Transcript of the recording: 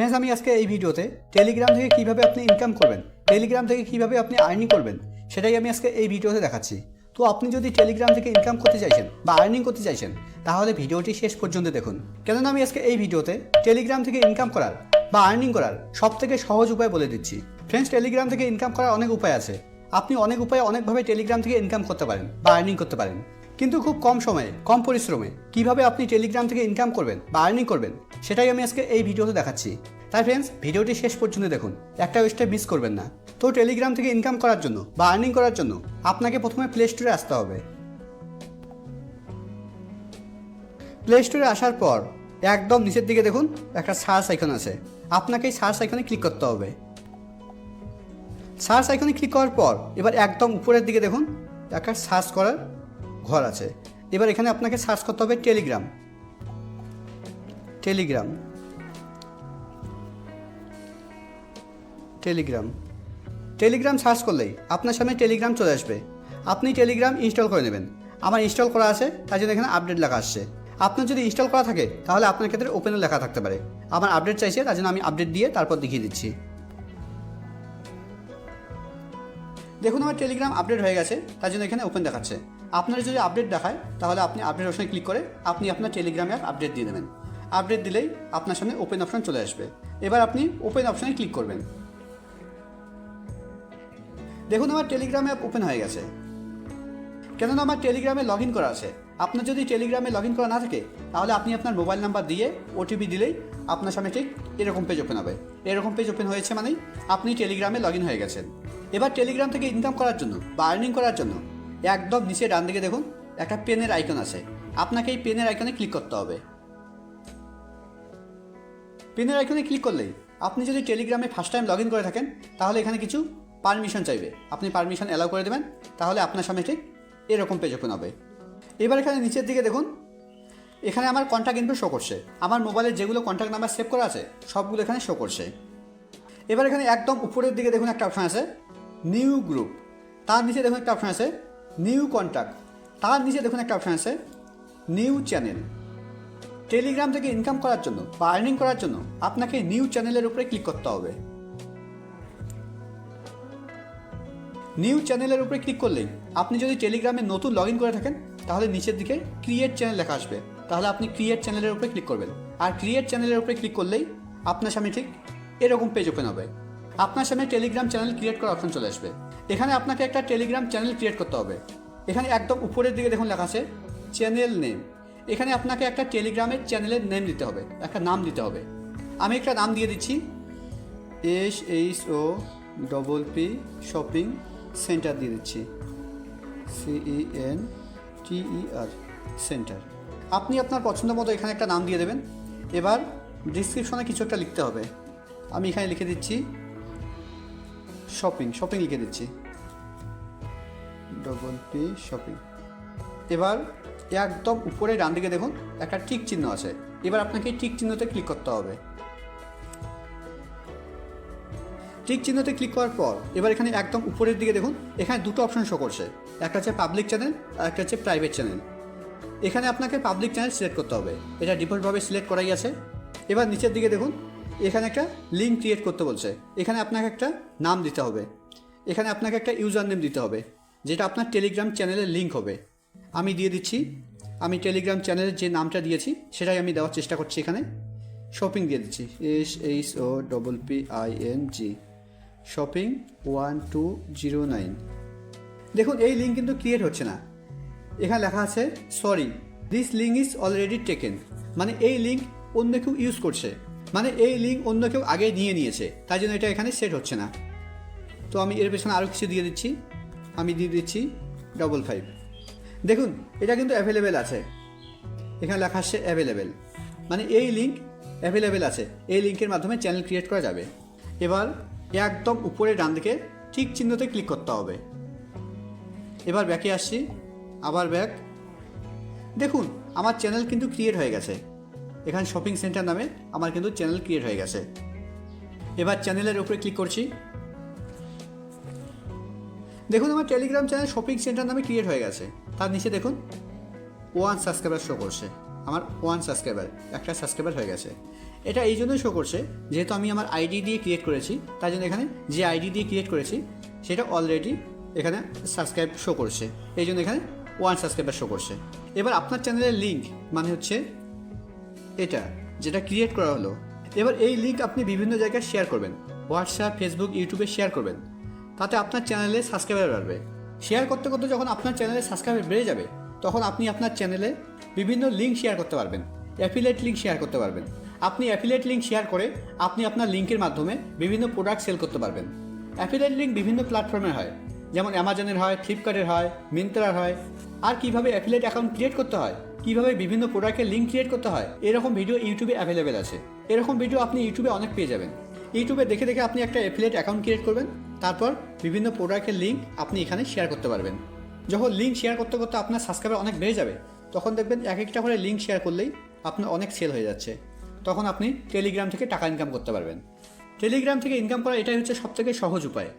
Friends আমি আজকে এই ভিডিওতে টেলিগ্রাম থেকে কীভাবে আপনি ইনকাম করবেন টেলিগ্রাম থেকে কীভাবে আপনি আর্নিং করবেন, সেটাই আমি আজকে এই ভিডিওতে দেখাচ্ছি। তো আপনি যদি টেলিগ্রাম থেকে ইনকাম করতে চাইছেন বা আর্নিং করতে চাইছেন, তাহলে ভিডিওটি শেষ পর্যন্ত দেখুন। কেননা আমি আজকে এই ভিডিওতে টেলিগ্রাম থেকে ইনকাম করার বা আর্নিং করার সব থেকে সহজ উপায় বলে দিচ্ছি। ফ্রেন্ডস টেলিগ্রাম থেকে ইনকাম করার অনেক উপায় আছে। আপনি অনেক উপায়ে অনেকভাবে টেলিগ্রাম থেকে ইনকাম করতে পারেন বা আর্নিং করতে পারেন। কিন্তু খুব কম সময়ে, কম পরিশ্রমে কীভাবে আপনি টেলিগ্রাম থেকে ইনকাম করবেন বা আর্নিং করবেন, সেটাই আমি আজকে এই ভিডিওতে দেখাচ্ছি। তাই ফ্রেন্ডস ভিডিওটি শেষ পর্যন্ত দেখুন, একটা স্টেপ মিস করবেন না। তো টেলিগ্রাম থেকে ইনকাম করার জন্য বা আর্নিং করার জন্য আপনাকে প্রথমে প্লে স্টোরে আসতে হবে। প্লে স্টোরে আসার পর একদম নিচের দিকে দেখুন, একটা সার্চ আইকন আছে। আপনাকে এই সার্চ আইকনে ক্লিক করতে হবে। সার্চ আইকনে ক্লিক করার পর এবার একদম উপরের দিকে দেখুন, একটা সার্চ করার ঘর আছে। এবার এখানে আপনাকে সার্চ করতে হবে Telegram. Telegram. Telegram. Telegram search করলেই আপনার সামনে টেলিগ্রাম চলে আসবে। আপনি টেলিগ্রাম ইনস্টল করে নেবেন। আমার ইনস্টল করা আছে, তার জন্য এখানে আপডেট লেখা আসছে। আপনার যদি ইনস্টল করা থাকে, তাহলে আপনার ক্ষেত্রে ওপেনে লেখা থাকতে পারে। আমার আপডেট চাইছে, তার জন্য আমি আপডেট দিয়ে তারপর দেখিয়ে দিচ্ছি। দেখুন আমার টেলিগ্রাম আপডেট হয়ে গেছে, তার জন্য এখানে ওপেন দেখাচ্ছে। আপনার যদি আপডেট দেখায়, তাহলে আপনি আপডেট অপশনে ক্লিক করে আপনি আপনার টেলিগ্রামে আপডেট দিয়ে দেবেন। আপডেট দিলেই আপনার সামনে ওপেন অপশন চলে আসবে। এবার আপনি ওপেন অপশনে ক্লিক করবেন। দেখুন আমার টেলিগ্রাম অ্যাপ ওপেন হয়ে গেছে। কেননা আমার টেলিগ্রামে লগ ইন করা আছে। আপনার যদি টেলিগ্রামে লগ ইন করা না থাকে, তাহলে আপনি আপনার মোবাইল নাম্বার দিয়ে ওটিপি দিলেই আপনার সামনে ঠিক এরকম পেজ ওপেন হবে। এরকম পেজ ওপেন হয়েছে মানেই আপনি টেলিগ্রামে লগ ইন হয়ে গেছেন। এবার টেলিগ্রাম থেকে ইনকাম করার জন্য বা আর্নিং করার জন্য একদম নিচে ডান দিকে দেখুন, একটা পেনের আইকন আছে। আপনাকে এই পেনের আইকনে ক্লিক করতে হবে। পেনের আইকনে ক্লিক করলেই আপনি যদি টেলিগ্রামে ফার্স্ট টাইম লগ ইন করে থাকেন, তাহলে এখানে কিছু পারমিশন চাইবে। আপনি পারমিশন অ্যালাউ করে দেবেন, তাহলে আপনার সামনে ঠিক এরকম পেজ ওপেন হবে। এবার এখানে নিচের দিকে দেখুন, এখানে আমার কন্ট্যাক্ট ইনফো শো করছে। আমার মোবাইলে যেগুলো কন্ট্যাক্ট নাম্বার সেভ করা আছে, সবগুলো এখানে শো করছে। এবার এখানে একদম উপরের দিকে দেখুন একটা অপশান আছে নিউ গ্রুপ। তার নিচে দেখুন একটা অপশান আছে, নিউ কন্ট্যাক্ট তার নিচে দেখুন একটা অপশান আছে, নিউ চ্যানেল টেলিগ্রাম থেকে ইনকাম করার জন্য বা আর্নিং করার জন্য আপনাকে নিউ চ্যানেলের উপরে ক্লিক করতে হবে। নিউ চ্যানেলের উপরে ক্লিক করলেই আপনি যদি টেলিগ্রামে নতুন লগ ইন করে থাকেন, তাহলে নিচের দিকে ক্রিয়েট চ্যানেল লেখা আসবে। তাহলে আপনি ক্রিয়েট চ্যানেলের উপরে ক্লিক করবেন। আর ক্রিয়েট চ্যানেলের উপরে ক্লিক করলেই আপনার সামনে ঠিক এরকম পেজ ওপেন হবে। আপনার সামনে টেলিগ্রাম চ্যানেল ক্রিয়েট করার অপশন চলে আসবে। এখানে আপনাকে একটা টেলিগ্রাম চ্যানেল ক্রিয়েট করতে হবে। এখানে একদম উপরের দিকে দেখুন লেখা আছে চ্যানেল নেম এখানে আপনাকে একটা টেলিগ্রামের চ্যানেলের নেম দিতে হবে, একটা নাম দিতে হবে। আমি একটা নাম দিয়ে দিচ্ছি S H O double P shopping centre দিয়ে দিচ্ছি। সিই এন টিই আর সেন্টার আপনি আপনার পছন্দ মতো এখানে একটা নাম দিয়ে দেবেন। এবার ডিসক্রিপশনে কিছু একটা লিখতে হবে। আমি এখানে লিখে দিচ্ছি শপিং শপিং লিখে দিচ্ছি। ডবল পি শপিং এবার একদম উপরে ডান দিকে দেখুন, একটা টিক চিহ্ন আছে। এবার আপনাকে টিক চিহ্নতে ক্লিক করতে হবে। টিক চিহ্নতে ক্লিক করার পর, এবার এখানে একদম উপরের দিকে দেখুন, এখানে দুটো অপশন শো করছে। একটা হচ্ছে পাবলিক চ্যানেল আর একটা হচ্ছে প্রাইভেট চ্যানেল এখানে আপনাকে পাবলিক চ্যানেল সিলেক্ট করতে হবে। এটা ডিফল্টভাবে সিলেক্ট করাই আছে। এবার নিচের দিকে দেখুন এখানে একটা লিঙ্ক ক্রিয়েট করতে বলছে। এখানে আপনাকে একটা নাম দিতে হবে। এখানে আপনাকে একটা ইউজার নেম দিতে হবে, যেটা আপনার টেলিগ্রাম চ্যানেলের লিঙ্ক হবে। আমি দিয়ে দিচ্ছি। আমি টেলিগ্রাম চ্যানেলের যে নামটা দিয়েছি, সেটাই আমি দেওয়ার চেষ্টা করছি এখানে। শপিং দিয়ে দিচ্ছি। S H O double P I N G shopping one two zero nine দেখুন, এই লিঙ্ক কিন্তু ক্রিয়েট হচ্ছে না। এখানে লেখা আছে sorry this link is already taken মানে এই লিঙ্ক অন্য কেউ ইউজ করছে। মানে এই লিঙ্ক অন্য কেউ আগে নিয়ে নিয়েছে, তাই জন্য এটা এখানে সেট হচ্ছে না। তো আমি এর পেছনে আরও কিছু দিয়ে দিচ্ছি। আমি দিয়ে দিচ্ছি ডবল ফাইভ দেখুন, এটা কিন্তু অ্যাভেলেবেল আছে। এখানে লেখা আসছে অ্যাভেলেবেল মানে এই লিঙ্ক অ্যাভেলেবেল আছে। এই লিঙ্কের মাধ্যমে চ্যানেল ক্রিয়েট করা যাবে। এবার একদম উপরে ডান দিকে ঠিক চিহ্নতে ক্লিক করতে হবে। এবার ব্যাকে আসছি। আবার ব্যাক দেখুন, আমার চ্যানেল কিন্তু ক্রিয়েট হয়ে গেছে। এখানে শপিং সেন্টার নামে আমার কিন্তু চ্যানেল ক্রিয়েট হয়ে গেছে। এবার চ্যানেলের উপরে ক্লিক করছি। দেখুন, আমার টেলিগ্রাম চ্যানেল শপিং সেন্টার নামে ক্রিয়েট হয়ে গেছে। তার নিচে দেখুন ওয়ান সাবস্ক্রাইবার শো করছে। আমার ওয়ান সাবস্ক্রাইবার একটা সাবস্ক্রাইবার হয়ে গেছে। এটা এই জন্যই শো করছে, যেহেতু আমি আমার আইডি দিয়ে ক্রিয়েট করেছি তাই জন্য এখানে যে আইডি দিয়ে ক্রিয়েট করেছি, সেটা অলরেডি এখানে সাবস্ক্রাইব শো করছে। এই জন্য এখানে ওয়ান সাবস্ক্রাইবার শো করছে। এবার আপনার চ্যানেলের লিঙ্ক মানে হচ্ছে এটা, যেটা ক্রিয়েট করা হলো। এবার এই লিঙ্ক আপনি বিভিন্ন জায়গায় শেয়ার করবেন। হোয়াটসঅ্যাপ ফেসবুক ইউটিউবে শেয়ার করবেন। তাতে আপনার চ্যানেলে সাবস্ক্রাইবার বাড়বে। শেয়ার করতে করতে যখন আপনার চ্যানেলে সাবস্ক্রাইবার বেড়ে যাবে, তখন আপনি আপনার চ্যানেলে বিভিন্ন লিঙ্ক শেয়ার করতে পারবেন। অ্যাফিলেট লিঙ্ক শেয়ার করতে পারবেন। আপনি অ্যাফিলেট লিঙ্ক শেয়ার করে আপনি আপনার লিঙ্কের মাধ্যমে বিভিন্ন প্রোডাক্ট সেল করতে পারবেন। অ্যাফিলেট লিঙ্ক বিভিন্ন প্ল্যাটফর্মের হয়। যেমন অ্যামাজনের হয় ফ্লিপকার্টের হয় মিন্ত্রার হয়। আর কীভাবে অ্যাফিলেট অ্যাকাউন্ট ক্রিয়েট করতে হয় কীভাবে বিভিন্ন প্রোডাক্টের লিঙ্ক ক্রিয়েট করতে হয়, এরকম ভিডিও ইউটিউবে অ্যাভেলেবেল আছে। এরকম ভিডিও আপনি ইউটিউবে অনেক পেয়ে যাবেন। ইউটিউবে দেখে দেখে আপনি একটা অ্যাফিলেট অ্যাকাউন্ট ক্রিয়েট করবেন, তারপর বিভিন্ন প্রোডাক্টের লিঙ্ক আপনি এখানে শেয়ার করতে পারবেন। যখন লিঙ্ক শেয়ার করতে করতে আপনার সাবস্ক্রাইবার অনেক বেড়ে যাবে, তখন দেখবেন এক একটা করে লিঙ্ক শেয়ার করলেই আপনার অনেক সেল হয়ে যাচ্ছে। তখন আপনি টেলিগ্রাম থেকে টাকা ইনকাম করতে পারবেন। টেলিগ্রাম থেকে ইনকাম করা এটাই হচ্ছে সবথেকে সহজ উপায়।